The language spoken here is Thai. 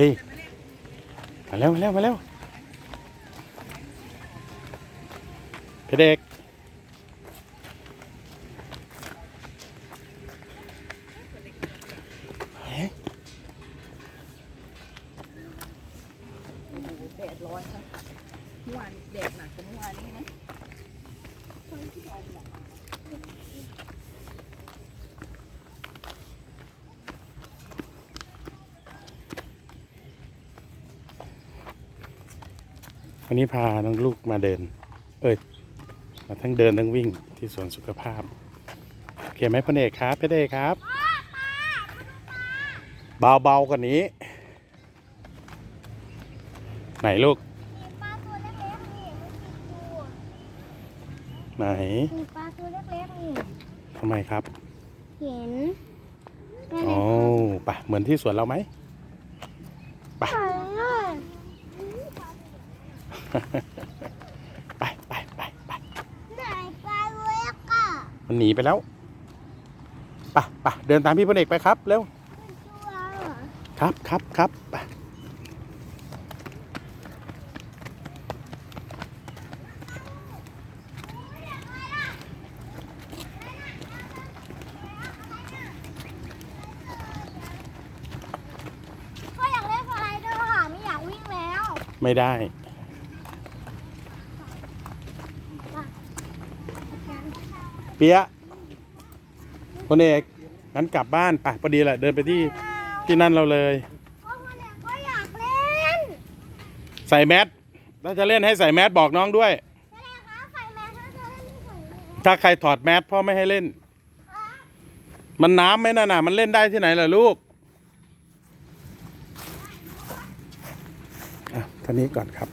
เฮ้ยมาแล้วมาแล้วมาแล้วพี่เด็กเฮ้ยโอ้โหแดดร้อนครับเมื่อวานแดดหนักกว่าเมื่อวานนี้นะ วันนี้พาน้องลูกมาเดิน เอ้ย มาทั้งเดินทั้งวิ่งที่สวนสุขภาพโอเคไหมพ่อเอกครับพี่เอกครับ เบาๆกว่านี้ ไหนลูกมีปลาตัวเล็กๆนี่มันติดอยู่ไหนมีปลาตัวเล็กๆนี่ทำไมครับ เห็นแม่โอ้ปะเหมือนที่สวนเราไหมไปเลย ไปไปไปไปไหนปลาเล็กอะมันหนีไปแล้วไปไปเดินตามพี่พลเอกไปครับเร็วมันตัวเหรอครับครับครับไปก็อยากเล่นสไลเดอร์ค่ะไม่อยากวิ่งแล้ว ไม่ได้ เปียะพลเอกงั้นกลับบ้านไปพอดีแหละเดินไปที่ที่นั่นเราเลย ก็คนเด็กก็อยากเล่นใส่แมสถ้าจะเล่นให้ใส่แมสบอกน้องด้วยนั่นแหละคะใส่แมสแล้วจะเล่นที่ไหนเนี่ยถ้าใครถอดแมสพ่อไม่ให้เล่น มันน้ำไหมน่ะน่ะมันเล่นได้ที่ไหนล่ะลูกอะท่านี้ก่อนครับ